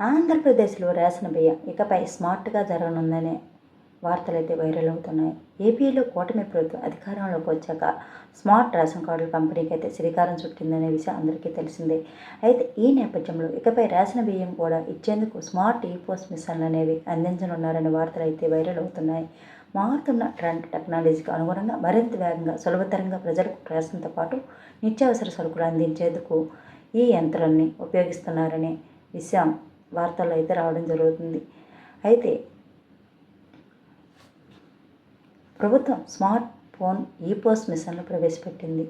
ఆంధ్రప్రదేశ్లో రేషన్ బియ్యం ఇకపై స్మార్ట్గా జరగనుందనే వార్తలు అయితే వైరల్ అవుతున్నాయి. ఏపీలో కూటమి ప్రభుత్వం అధికారంలోకి వచ్చాక స్మార్ట్ రేషన్ కార్డుల పంపిణీకి అయితే శ్రీకారం చుట్టిందనే విషయం అందరికీ తెలిసిందే. అయితే ఈ నేపథ్యంలో ఇకపై రేషన్ బియ్యం కూడా ఇచ్చేందుకు స్మార్ట్ ఈ పోస్ట్ మిషన్లు అనేవి అందించనున్నారనే వార్తలు అయితే వైరల్ అవుతున్నాయి. మారుతున్న ట్రెండ్ టెక్నాలజీకి అనుగుణంగా మరింత వేగంగా సులభతరంగా ప్రజలకు రేషన్తో పాటు నిత్యావసర సరుకులు అందించేందుకు ఈ యంత్రాన్ని ఉపయోగిస్తున్నారనే విషయం వార్తల్లో అయితే రావడం జరుగుతుంది. అయితే ప్రభుత్వం స్మార్ట్ ఫోన్ ఈ పోస్ట్ మిషన్లు ప్రవేశపెట్టింది.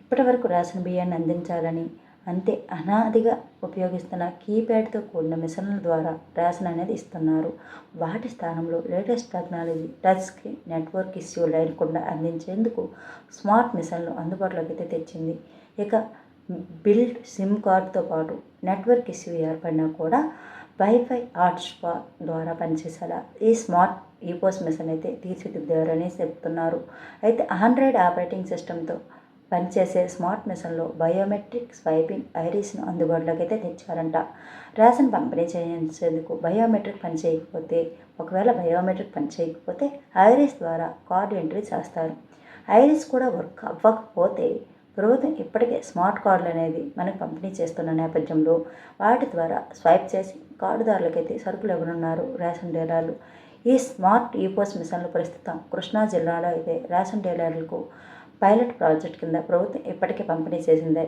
ఇప్పటివరకు రేషన్ బియ్యాన్ని అందించాలని అంతే అనాదిగా ఉపయోగిస్తున్న కీప్యాడ్తో కూడిన మిషన్ల ద్వారా రేషన్ అనేది ఇస్తున్నారు. వాటి స్థానంలో latest technology touch screen network issue లేకుండా అందించేందుకు స్మార్ట్ మిషన్లు అందుబాటులోకి అయితే తెచ్చింది. ఇక బిల్డ్ సిమ్ కార్డ్తో పాటు నెట్వర్క్ ఇష్యూ ఏర్పడినా కూడా వైఫై హాట్స్పాట్ ద్వారా పనిచేసేలా ఈ స్మార్ట్ ఈపోస్ మిషన్ అయితే తీర్చిదిద్దారని చెప్తున్నారు. అయితే ఆండ్రాయిడ్ ఆపరేటింగ్ సిస్టమ్తో పనిచేసే స్మార్ట్ మిషన్లో బయోమెట్రిక్ స్వైపింగ్ ఐరిస్ను అందుబాటులోకి అయితే తెచ్చారంట. రేషన్ పంపిణీ చేయించేందుకు బయోమెట్రిక్ పని చేయకపోతే ఒకవేళ బయోమెట్రిక్ పని చేయకపోతే ఐరిస్ ద్వారా కార్డు ఎంట్రీ చేస్తారు. ఐరిస్ కూడా వర్క్ అవ్వకపోతే ప్రభుత్వం ఇప్పటికే స్మార్ట్ కార్డులు అనేది మనకు పంపిణీ చేస్తున్న నేపథ్యంలో వాటి ద్వారా స్వైప్ చేసి కార్డుదారులకైతే సరుకులు ఎవరున్నారు రేషన్ డీలర్లు. ఈ స్మార్ట్ ఈపోస్ మిషన్లు ప్రస్తుతం కృష్ణా జిల్లాలో అయితే రేషన్ డీలర్లకు పైలట్ ప్రాజెక్ట్ కింద ప్రభుత్వం ఇప్పటికే పంపిణీ చేసిందే.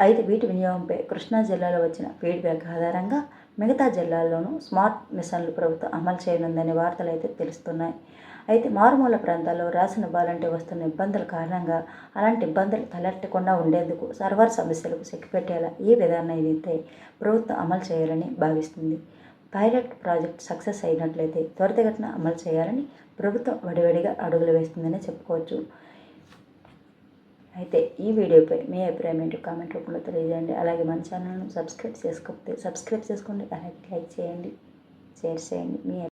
అయితే వీటి వినియోగంపై కృష్ణా జిల్లాలో వచ్చిన ఫీడ్బ్యాక్ ఆధారంగా మిగతా జిల్లాల్లోనూ స్మార్ట్ మిషన్లు ప్రభుత్వం అమలు చేయనుందనే వార్తలు అయితే తెలుస్తున్నాయి. అయితే మారుమూల ప్రాంతాల్లో రేషన్ ఇవ్వాలంటే వస్తున్న ఇబ్బందుల కారణంగా అలాంటి ఇబ్బందులు తలెట్టకుండా ఉండేందుకు సర్వర్ సమస్యలకు చెక్కిపెట్టేలా ఈ విధానం అయితే ప్రభుత్వం అమలు చేయాలని భావిస్తుంది. పైలట్ ప్రాజెక్ట్ సక్సెస్ అయినట్లయితే త్వరితగతిన అమలు చేయాలని ప్రభుత్వం వడివడిగా అడుగులు వేస్తుందని చెప్పుకోవచ్చు. అయితే ఈ వీడియోపై మీ అభిప్రాయం ఏంటో కామెంట్ రూపంలో తెలియజేయండి. అలాగే మన ఛానల్ను సబ్స్క్రైబ్ చేసుకోకపోతే సబ్స్క్రైబ్ చేసుకోండి. అలాగే లైక్ చేయండి. షేర్ చేయండి. మీ